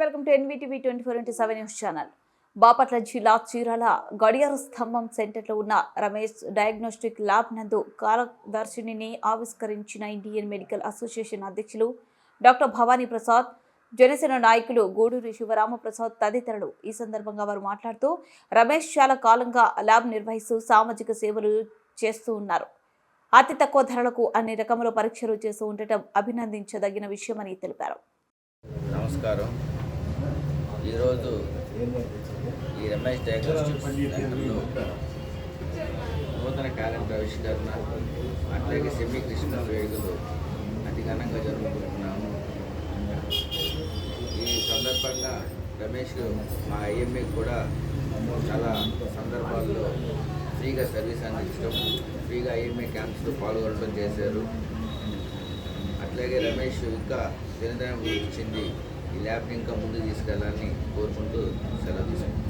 Welcome to NVTV twenty four into seven news channel. Bapatla జిల్లా చీరాల గడియార స్తంభం సెంటర్లో ఉన్న రమేష్ డయాగ్నోస్టిక్ ల్యాబ్ నందు కాలదర్శిని ఆవిష్కరించిన ఇండియన్ మెడికల్ అసోసియేషన్ అధ్యక్షులు డాక్టర్ భవానీ ప్రసాద్ జనసేన నాయకులు గూడూరి శివరామప్రసాద్ తదితరులు. ఈ సందర్భంగా వారు మాట్లాడుతూ రమేష్ చాలా కాలంగా ల్యాబ్ నిర్వహిస్తూ సామాజిక సేవలు చేస్తూ ఉన్నారు. అతి తక్కువ ధరలకు అన్ని రకముల పరీక్షలు చేస్తూ ఉండటం అభినందించదగిన విషయమని తెలిపారు. నమస్కారం. ఈరోజు ఈ రమేష్ డయాగ్నోస్టిక్స్ సెంటర్లో నూతన క్యాలెండర్ ఆవిష్కరణ అట్లాగే సెమీ క్రిస్మస్ వేడుకలు అతి ఘనంగా జరుపుకుంటున్నాము. ఈ సందర్భంగా రమేష్ మా ఐఎంఏ కూడా చాలా సందర్భాల్లో ఫ్రీగా సర్వీస్ అందించడం ఫ్రీగా ఐఎంఏ క్యాంప్స్లో పాల్గొనడం చేశారు. అట్లాగే రమేష్ ఇంకా దినదిన అభివృద్ధి ఈ ల్యాబ్ని ఇంకా ముందుకు తీసుకెళ్ళాలని కోరుకుంటూ సెలవు తీసుకుంటాం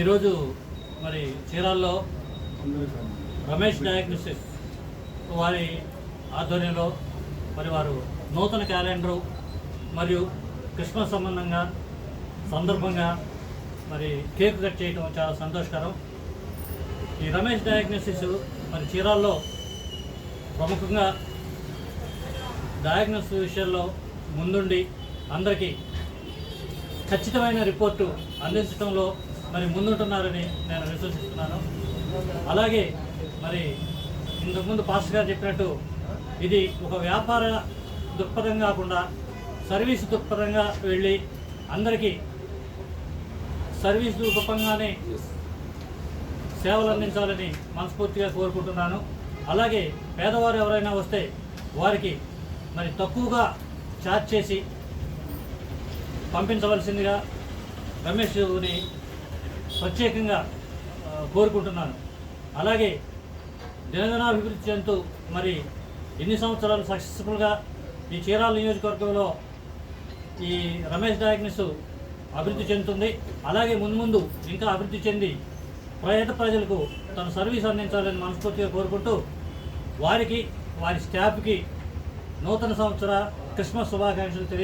ఈరోజు మరి చీరాల్లో రమేష్ డయాగ్నోసిస్ వారి ఆధ్వర్యంలో మరి వారు నూతన క్యాలెండరు మరియు క్రిస్మస్ సంబంధంగా సందర్భంగా మరి కేక్ కట్ చేయడం చాలా సంతోషకరం. ఈ రమేష్ డయాగ్నోసిస్ మరి చీరాల్లో ప్రముఖంగా డయాగ్నోసిస్ విషయంలో ముందుండి అందరికీ ఖచ్చితమైన రిపోర్టు అందించడంలో మరి ముందుంటున్నారని నేను విశ్వసిస్తున్నాను. అలాగే మరి ఇంతకుముందు పాస్టర్ గారు చెప్పినట్టు ఇది ఒక వ్యాపార దృక్పథం కాకుండా సర్వీస్ దృక్పథంగా వెళ్ళి అందరికీ సర్వీస్ రూపంగానే సేవలు అందించాలని మనస్ఫూర్తిగా కోరుకుంటున్నాను. అలాగే పేదవారు ఎవరైనా వస్తే వారికి మరి తక్కువగా ఛార్జ్ చేసి పంపించవలసిందిగా రమేష్ని ప్రత్యేకంగా కోరుకుంటున్నాను. అలాగే దినదినాభివృద్ధి చెందుతూ మరి ఎన్ని సంవత్సరాలు సక్సెస్ఫుల్గా ఈ చీరాల నియోజకవర్గంలో ఈ రమేష్ డయాగ్నిస్ అభివృద్ధి చెందుతుంది. అలాగే ముందు ముందు ఇంకా అభివృద్ధి చెంది పేద ప్రజలకు తన సర్వీస్ అందించాలని మనస్ఫూర్తిగా కోరుకుంటూ వారికి వారి స్టాఫ్కి నూతన సంవత్సర క్రిస్మస్ శుభాకాంక్షలు తెలియ